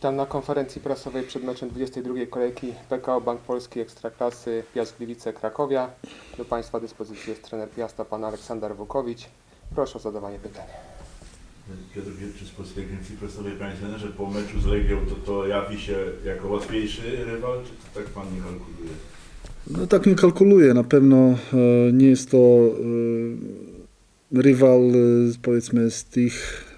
Witam na konferencji prasowej przed meczem 22 kolejki PKO Bank Polski Ekstraklasy Piast Gliwice Krakowia. Do Państwa dyspozycji jest trener Piasta pan Aleksander Wukowicz. Proszę o zadawanie pytań. Piotr Wierczy z Polskiej Agencji Prasowej. Panie trenerze, po meczu z Legią to, to jawi się jako łatwiejszy rywal, czy to tak Pan nie kalkuluje? No tak nie kalkuluję. Na pewno e, nie jest to e, rywal e, powiedzmy z tych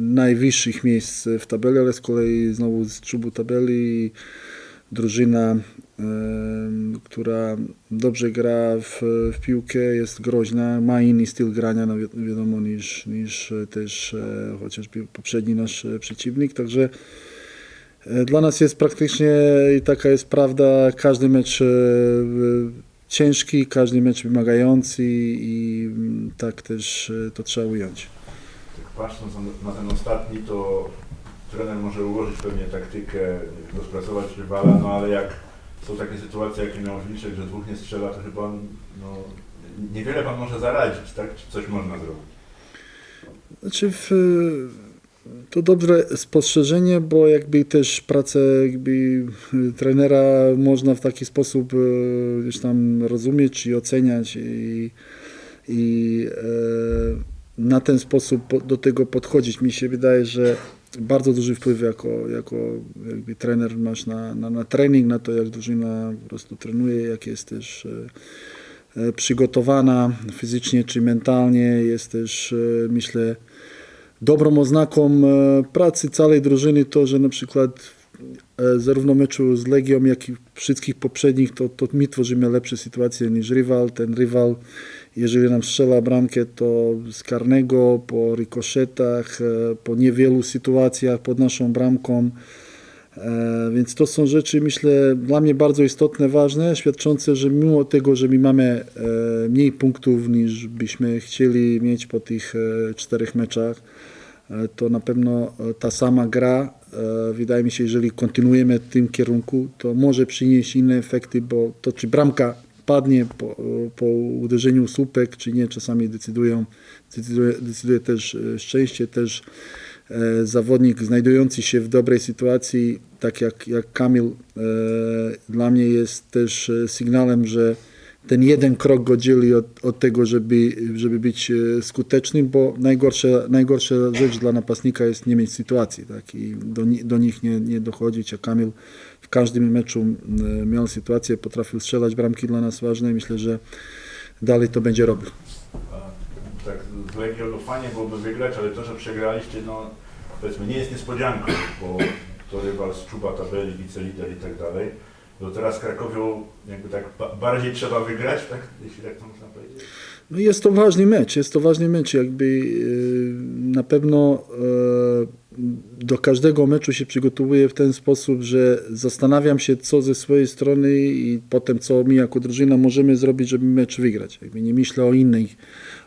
najwyższych miejsc w tabeli, ale z kolei znowu z czubu tabeli drużyna, e, która dobrze gra w, w piłkę, jest groźna, ma inny styl grania no, wi- wiadomo niż, niż e, też e, chociażby poprzedni nasz e, przeciwnik, także E, Dla nas jest praktycznie, i taka jest prawda, każdy mecz e, ciężki, każdy mecz wymagający i tak też e, to trzeba ująć. Patrząc na, ten ostatni, to trener może ułożyć pewnie taktykę, rozpracować rywala, no ale jak są takie sytuacje, jakie miał Wilczek, że dwóch nie strzela, to chyba no, niewiele Pan może zaradzić, tak? Czy coś można zrobić? Znaczy w, to dobre spostrzeżenie, bo jakby też pracę jakby trenera można w taki sposób e, gdzieś tam rozumieć i oceniać i, i e, na ten sposób po- do tego podchodzić. Mi się wydaje, że bardzo duży wpływ jako, jako jakby trener masz na, na, na trening, na to jak drużyna po prostu trenuje, jak jest też e, e, przygotowana fizycznie czy mentalnie, jest też e, myślę dobrą oznaką pracy całej drużyny to, że na przykład zarówno meczu z Legią, jak i wszystkich poprzednich, to, to my tworzymy lepsze sytuacje niż rywal. Ten rywal, jeżeli nam strzela bramkę, to z karnego, po rykoszetach, e, po niewielu sytuacjach pod naszą bramką. E, Więc to są rzeczy, myślę, dla mnie bardzo istotne, ważne, świadczące, że mimo tego, że my mamy e, mniej punktów niż byśmy chcieli mieć po tych czterech meczach, to na pewno ta sama gra, wydaje mi się, jeżeli kontynuujemy w tym kierunku, to może przynieść inne efekty, bo to czy bramka padnie po, po uderzeniu słupek, czy nie, czasami decydują, decyduje, decyduje też e, szczęście, też e, zawodnik znajdujący się w dobrej sytuacji, tak jak, jak Kamil, e, dla mnie jest też sygnałem, że ten jeden krok go dzieli od, od tego, żeby, żeby być e, skutecznym, bo najgorsza, najgorsza rzecz dla napastnika jest nie mieć sytuacji tak? i do, do nich nie, nie dochodzić, a Kamil w każdym meczu miał sytuację, potrafił strzelać bramki dla nas ważne i myślę, że dalej to będzie robił. Tak z Legią fajnie byłoby wygrać, ale to, że przegraliście, no powiedzmy nie jest niespodzianką, bo to rywal z czuba tabeli, wicelider i tak dalej. No teraz Krakowią jakby tak ba- bardziej trzeba wygrać, tak? Jeśli tak to można powiedzieć. No jest to ważny mecz, jest to ważny mecz. Jakby e, na pewno e, do każdego meczu się przygotowuję w ten sposób, że zastanawiam się, co ze swojej strony i potem, co my jako drużyna możemy zrobić, żeby mecz wygrać. Jakby nie myślę o innej,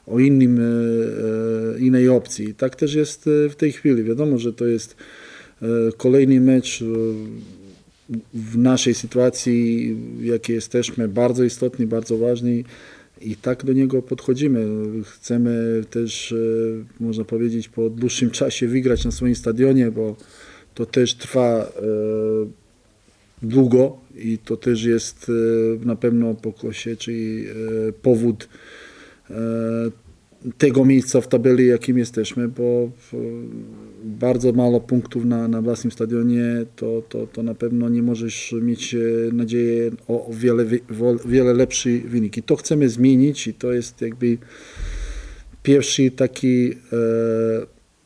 o innym, e, innej opcji. Tak też jest w tej chwili. Wiadomo, że to jest kolejny mecz w naszej sytuacji, w jakiej jesteśmy, bardzo istotny, bardzo ważny i tak do niego podchodzimy. Chcemy też, e, można powiedzieć, po dłuższym czasie wygrać na swoim stadionie, bo to też trwa e, długo i to też jest e, na pewno pokłosie, czyli powód tego miejsca w tabeli, jakim jesteśmy, bo bardzo mało punktów na, na własnym stadionie, to, to, to na pewno nie możesz mieć e, nadziei o, wiele, wiele lepszy wynik. I to chcemy zmienić i to jest jakby pierwszy taki e,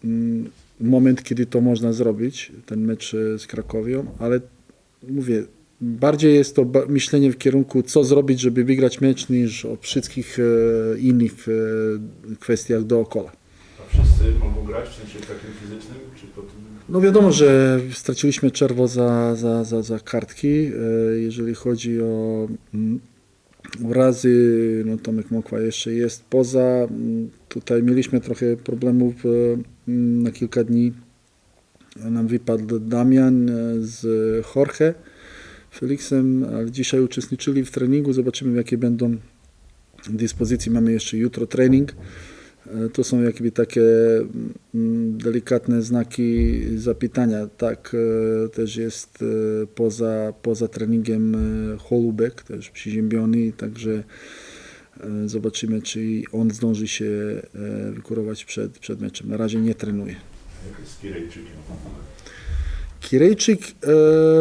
mm, moment, kiedy to można zrobić, ten mecz e, z Krakowią, ale mówię, bardziej jest to myślenie w kierunku, co zrobić, żeby wygrać mecz, niż o wszystkich e, innych e, kwestiach dookoła. Wszyscy mogą w sensie takim fizycznym, czy? No wiadomo, że straciliśmy czerwo za, za, za, za kartki. E, Jeżeli chodzi o mm, urazy, no Tomek Mokła jeszcze jest poza. Mm, Tutaj mieliśmy trochę problemów e, mm, na kilka dni. Nam wypadł Damian e, z Jorge Felixem, ale dzisiaj uczestniczyli w treningu. Zobaczymy, jakie będą dyspozycji. Mamy jeszcze jutro trening. E, To są jakby takie mm, delikatne znaki zapytania. Tak e, też jest e, poza, poza treningiem Holubek, też przyziębiony, także zobaczymy, czy on zdąży się wykurować przed, przed meczem. Na razie nie trenuje. Jak jest Kirejczykiem? Kirejczyk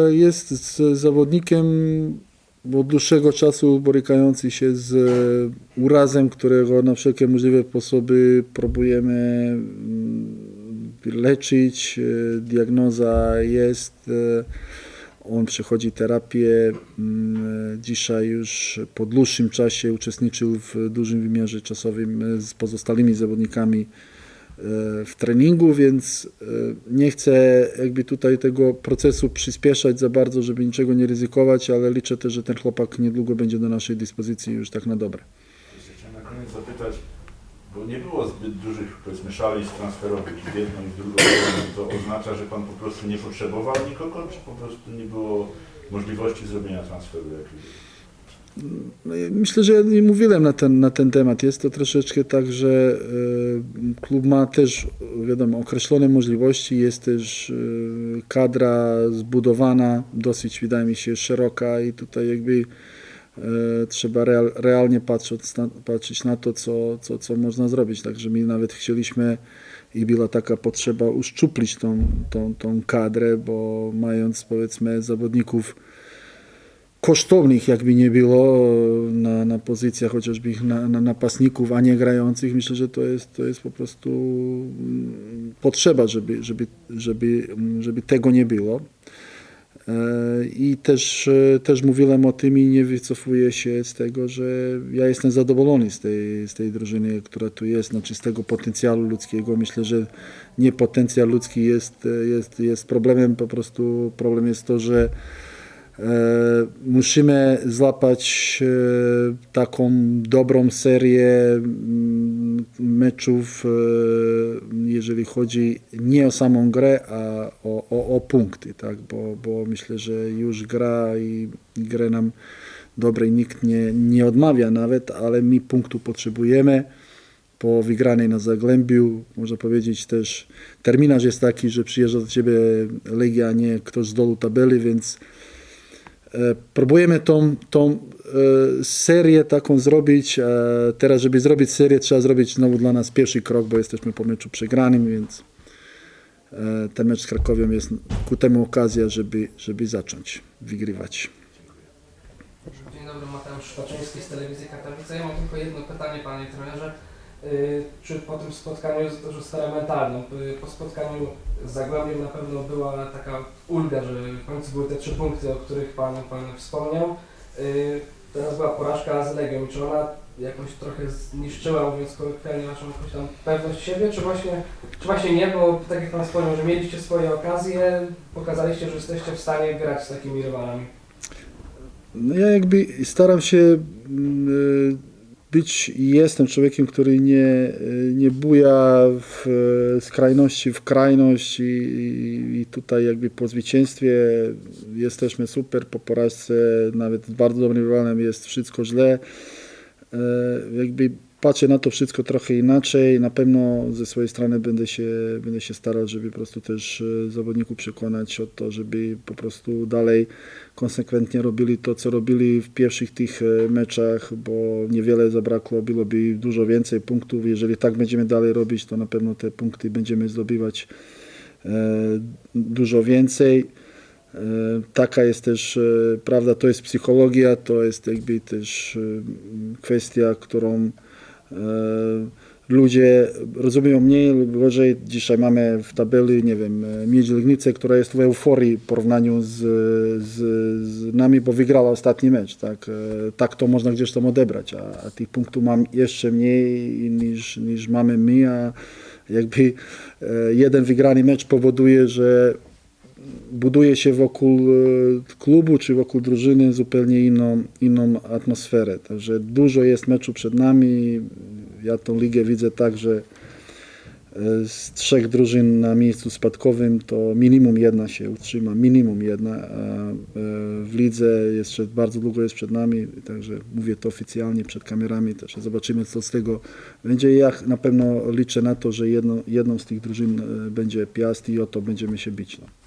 jest zawodnikiem od dłuższego czasu borykający się z e, urazem, którego na wszelkie możliwe sposoby próbujemy mm, leczyć. E, Diagnoza jest, e, on przechodzi terapię. Mm, Dzisiaj już po dłuższym czasie uczestniczył w dużym wymiarze czasowym z pozostałymi zawodnikami w treningu, więc e, nie chcę jakby tutaj tego procesu przyspieszać za bardzo, żeby niczego nie ryzykować, ale liczę też, że ten chłopak niedługo będzie do naszej dyspozycji już tak na dobre. Chciałem na koniec zapytać, bo nie było zbyt dużych, powiedzmy, szalejstw transferowych w jedną i w drugą. To oznacza, że Pan po prostu nie potrzebował nikogo, czy po prostu nie było możliwości zrobienia transferu jakiegoś? Myślę, że ja mówiłem na ten, na ten temat. Jest to troszeczkę tak, że e, klub ma też, wiadomo, określone możliwości, jest też e, kadra zbudowana, dosyć wydaje mi się szeroka i tutaj jakby e, trzeba real, realnie patrzeć na, patrzeć na to, co, co, co można zrobić. Także my nawet chcieliśmy i była taka potrzeba uszczuplić tą, tą, tą kadrę, bo mając powiedzmy zawodników kosztownych jakby nie było na, na pozycjach chociażby ich na, na napastników, a nie grających, myślę, że to jest, to jest po prostu mm, potrzeba, żeby, żeby, żeby, mm, żeby tego nie było. E, I też, e, też mówiłem o tym i nie wycofuję się z tego, że ja jestem zadowolony z tej, z tej drużyny, która tu jest, znaczy z tego potencjału ludzkiego. Myślę, że nie potencjał ludzki jest, jest, jest problemem, po prostu problem jest to, że Musimy złapać e, taką dobrą serię mm, meczów, e, jeżeli chodzi nie o samą grę, a o, o, o punkty, tak? bo, bo myślę, że już gra i grę nam dobrej nikt nie, nie odmawia nawet, ale my punktu potrzebujemy po wygranej na Zagłębiu. Można powiedzieć też, terminarz jest taki, że przyjeżdża do Ciebie Legia, a nie ktoś z dolu tabeli, więc E, Próbujemy tą, tą e, serię taką zrobić. E, Teraz, żeby zrobić serię, trzeba zrobić znowu dla nas pierwszy krok, bo jesteśmy po meczu przegranym, więc e, ten mecz z Krakowią jest ku temu okazja, żeby, żeby zacząć wygrywać. Dzień dobry, Mateusz Szpaczyński z Telewizji Katowice. Ja mam tylko jedno pytanie, panie trenerze. Y, Czy po tym spotkaniu z Justelem Mentalnym, y, po spotkaniu z Zagłębiem na pewno była taka ulga, że w końcu były te trzy punkty, o których pan, pan wspomniał. Y, Teraz była porażka z Legią. Czy ona jakoś trochę zniszczyła, mówiąc kolokwialnie, naszą jakąś tam pewność siebie, czy właśnie, czy właśnie nie, bo tak jak pan wspomniał, że mieliście swoje okazje, pokazaliście, że jesteście w stanie grać z takimi rywalami. No ja jakby staram się e, być i jestem człowiekiem, który nie, nie buja w e, skrajności w krajność i, i- tutaj jakby po zwycięstwie jesteśmy super, po porażce nawet bardzo dobrym rywalem jest wszystko źle. E, Jakby patrzę na to wszystko trochę inaczej. Na pewno ze swojej strony będę się, będę się starał, żeby po prostu też e, zawodników przekonać o to, żeby po prostu dalej konsekwentnie robili to, co robili w pierwszych tych e, meczach, bo niewiele zabrakło, byłoby dużo więcej punktów. Jeżeli tak będziemy dalej robić, to na pewno te punkty będziemy zdobywać e, dużo więcej. Taka jest też prawda, to jest psychologia, to jest jakby też kwestia, którą ludzie rozumieją mniej lub gorzej. Dzisiaj mamy w tabeli, nie wiem, e, Miedź Legnicę, która jest w euforii w porównaniu z, z, z nami, bo wygrała ostatni mecz. Tak, E, tak to można gdzieś tam odebrać, a, a tych punktów mam jeszcze mniej niż, niż mamy my, a jakby e, jeden wygrany mecz powoduje, że buduje się wokół e, klubu czy wokół drużyny zupełnie inną, inną atmosferę. Także dużo jest meczu przed nami. Ja tą ligę widzę tak, że e, z trzech drużyn na miejscu spadkowym, to minimum jedna się utrzyma, minimum jedna. E, w lidze jeszcze bardzo długo jest przed nami, także mówię to oficjalnie przed kamerami też. Zobaczymy, co z tego będzie. Ja na pewno liczę na to, że jedną, jedną z tych drużyn będzie Piast i o to będziemy się bić. No.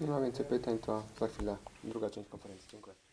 Nie ma więcej pytań, to za chwilę druga część konferencji. Dziękuję.